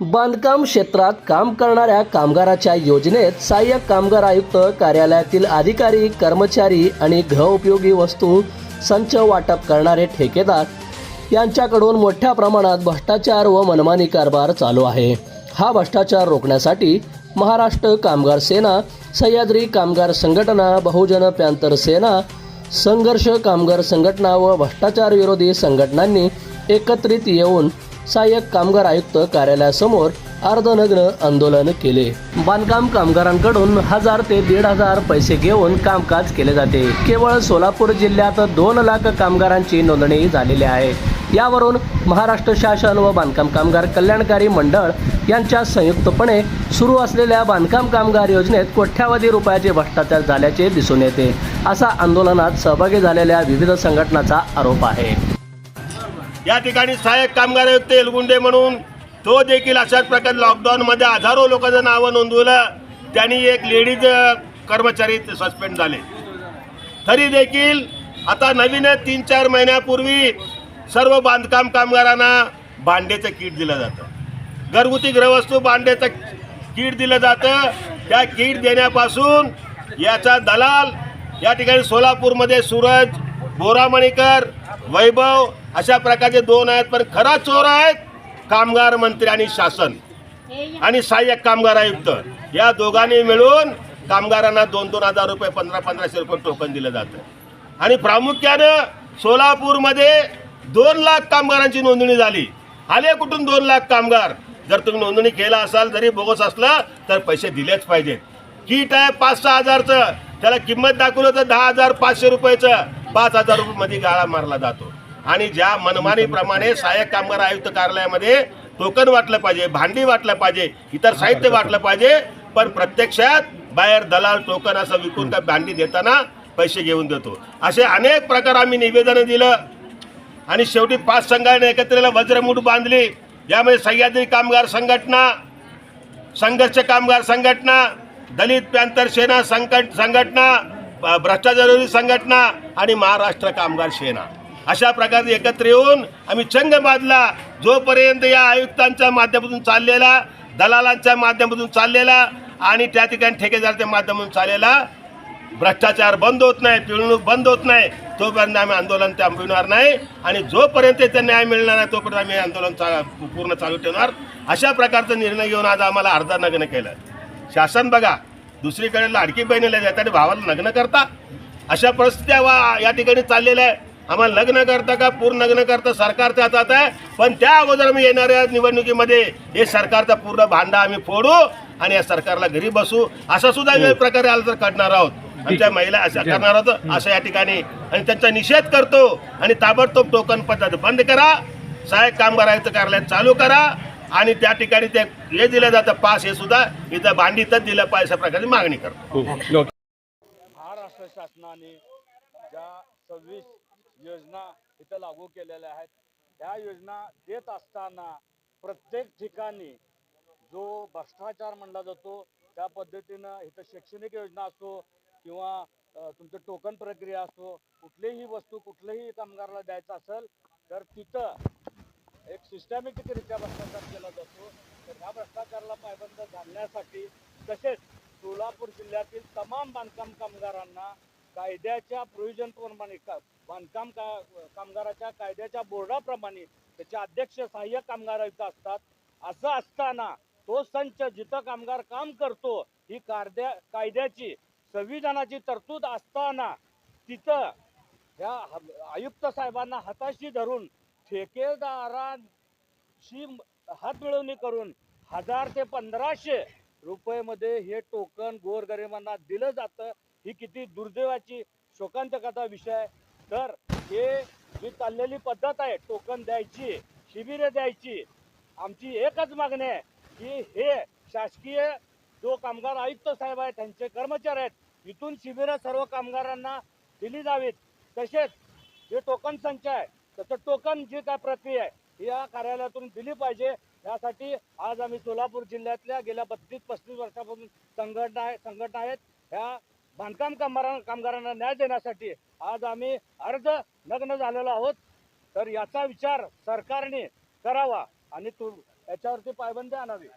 बांधकाम क्षेत्रात काम करणाऱ्या कामगाराच्या योजनेत सहाय्यक कामगार आयुक्त कार्यालयातील अधिकारी कर्मचारी आणि गृहउपयोगी वस्तू संच वाटप करणारे ठेकेदार यांच्याकडून मोठ्या प्रमाणात भ्रष्टाचार व मनमानी कारभार चालू आहे. हा भ्रष्टाचार रोखण्यासाठी महाराष्ट्र कामगार सेना सह्याद्री कामगार संघटना बहुजन पॅंतर सेना संघर्ष कामगार संघटना व भ्रष्टाचार विरोधी संघटनांनी एकत्रित येऊन सहाय्यक कामगार आयुक्त कार्यालयासमोर अर्धनग्न आंदोलन केले. बांधकाम कामगारांकडून हजार ते दीड हजार पैसे घेऊन कामकाज केले जाते. केवळ सोलापूर जिल्ह्यात दोन लाख कामगारांची नोंदणी झालेली आहे. यावरून महाराष्ट्र शासन व बांधकाम कामगार कल्याणकारी मंडळ यांच्या संयुक्तपणे सुरू असलेल्या बांधकाम कामगार योजनेत कोट्यावधी रुपयाचे भ्रष्टाचार झाल्याचे दिसून येते. असा आंदोलनात सहभागी झालेल्या विविध संघटनाचा आरोप आहे. या ठिकाणी सहाय्यक कामगार आयुक्त एलगुंडे म्हणून तो देखील अशाच प्रकारे लॉकडाऊनमध्ये हजारो लोकांचं नावं नोंदवलं. त्यांनी एक लेडीज कर्मचारी सस्पेंड झाले. तरी देखील आता नवीन तीन चार महिन्यापूर्वी सर्व बांधकाम कामगारांना भांडेचं किट दिलं जातं. घरगुती गृहवस्तू भांडेचं किट दिलं जातं. त्या किट देण्यापासून याचा दलाल या ठिकाणी सोलापूरमध्ये सूरज बोरामणीकर वैभव अशा प्रकारचे दोन आहेत पण खरा चोर आहेत कामगार मंत्री आणि शासन. आणि सहाय्यक कामगार आयुक्त. या दोघांनी मिळून कामगारांना दोन दोन हजार रुपये पंधरा पंधराशे रुपये टोकन दिलं जातं. आणि प्रामुख्यानं सोलापूरमध्ये दोन लाख कामगारांची नोंदणी झाली. आले कुठून दोन लाख कामगार? जर तुम्ही नोंदणी केला असाल जरी बोगस असलं तर पैसे दिलेच पाहिजेत. किट आहे पाच सहा हजारचं. त्याला किंमत दाखवलं तर दहा हजार पाचशे रुपयाचं. पाच हजार रुपये गाळा मारला जातो. आणि ज्या मनमानीप्रमाणे सहाय्यक कामगार आयुक्त कार्यालयामध्ये टोकन वाटलं पाहिजे भांडी वाटलं पाहिजे इतर साहित्य वाटलं पाहिजे पण प्रत्यक्षात बाहेर दलाल टोकन असं विकून त्या भांडी देताना पैसे घेऊन देतो. असे अनेक प्रकार आम्ही निवेदनं दिलं. आणि शेवटी पाच संघाने एकत्रेला वज्रमूठ बांधली. यामध्ये सह्याद्री कामगार संघटना संघर्ष कामगार संघटना दलित पॅंथर सेना संकट संघटना भ्रष्टाचारी संघटना आणि महाराष्ट्र कामगार सेना. अशा प्रकारे एकत्र येऊन आम्ही चंग बांधला जोपर्यंत या आयुक्तांच्या माध्यमातून चाललेला दलालांच्या माध्यमातून चाललेला आणि त्या ठिकाणी ठेकेदारच्या माध्यमातून चाललेला भ्रष्टाचार बंद होत नाही पिळवणूक बंद होत नाही तोपर्यंत आम्ही आंदोलन थांबविणार नाही आणि जोपर्यंत ते न्याय मिळणार नाही तोपर्यंत आम्ही आंदोलन चा पूर्ण चालू ठेवणार. अशा प्रकारचा निर्णय घेऊन आज आम्हाला अर्धा नग्न केलं शासन बघा दुसरीकडे लाडकी बहिणीला देतात भावाला लग्न करता. अशा परिस्थित्या वा या ठिकाणी चाललेल्या आहे. आम्हाला लग्न करता का? पूर्ण लग्न करता सरकारच्या हातात आहे. पण त्या अगोदर आम्ही येणाऱ्या निवडणुकीमध्ये. हे सरकारचा पूर्ण भांडा आम्ही फोडू आणि या सरकारला घरी बसू. असा सुद्धा वेळ प्रकारे आला तर करणार आहोत. आमच्या महिला अशा करणार आहोत. असं या ठिकाणी आणि त्यांचा निषेध करतो आणि ताबडतोब टोकन पद्धत बंद करा. सहाय्यक कामगार आयुक्त कार्यालय चालू करा. आणि त्या ठिकाणी ते हे दिलं जातं पास हे सुद्धा इथं भांडीतच दिलं पाहिजे अशा प्रकारची मागणी करतो. महाराष्ट्र शासनाने ज्या सव्वीस योजना इथं लागू केलेल्या आहेत त्या योजना देत असताना प्रत्येक ठिकाणी जो भ्रष्टाचार म्हणला जातो त्या पद्धतीनं इथं शैक्षणिक योजना असो किंवा तुमचं टोकन प्रक्रिया असो कुठलीही वस्तू कुठल्याही कामगाराला द्यायचं असेल तर तिथं सिस्टमॅटिकरित्या भ्रष्टाचार केला जातो. तर ह्या भ्रष्टाचाराला पायबंद घालण्यासाठी तसेच सोलापूर जिल्ह्यातील तमाम बांधकाम कामगारांना कायद्याच्या प्रयोजनप्रमाणे का बांधकाम का कामगाराच्या कायद्याच्या बोर्डाप्रमाणे त्याचे अध्यक्ष सहाय्यक कामगार असतात. असं असताना तो संच जिथं कामगार काम करतो ही कायद्या कायद्याची संविधानाची तरतूद असताना तिथं ह्या आयुक्त साहेबांना हाताशी धरून ठेकेदारां शी हात मिळवणी करून हजार ते पंधराशे रुपयेमध्ये हे टोकन गोरगरिबांना दिलं जातं. ही किती दुर्दैवाची शोकांतकाचा विषय आहे. तर हे जी चाललेली पद्धत आहे टोकन द्यायची शिबिरे द्यायची आमची एकच मागणी आहे की हे शासकीय जो कामगार आयुक्त साहेब आहेत त्यांचे कर्मचारी आहेत इथून शिबिरं सर्व कामगारांना दिली जावीत. तसेच जे टोकन संच आहे त्याचं टोकन जी काय प्रक्रिया आहे या कार्यालयातून दिली पाहिजे. यासाठी आज आम्ही सोलापूर जिल्ह्यातल्या गेल्या बत्तीस पस्तीस वर्षापासून संघटना आहे संघटना आहेत. ह्या बांधकाम कामगारां कामगारांना न्याय देण्यासाठी आज आम्ही अर्ज नग्न झालेलो आहोत. तर याचा विचार सरकारने करावा आणि तू याच्यावरती पायबंदी आणावी.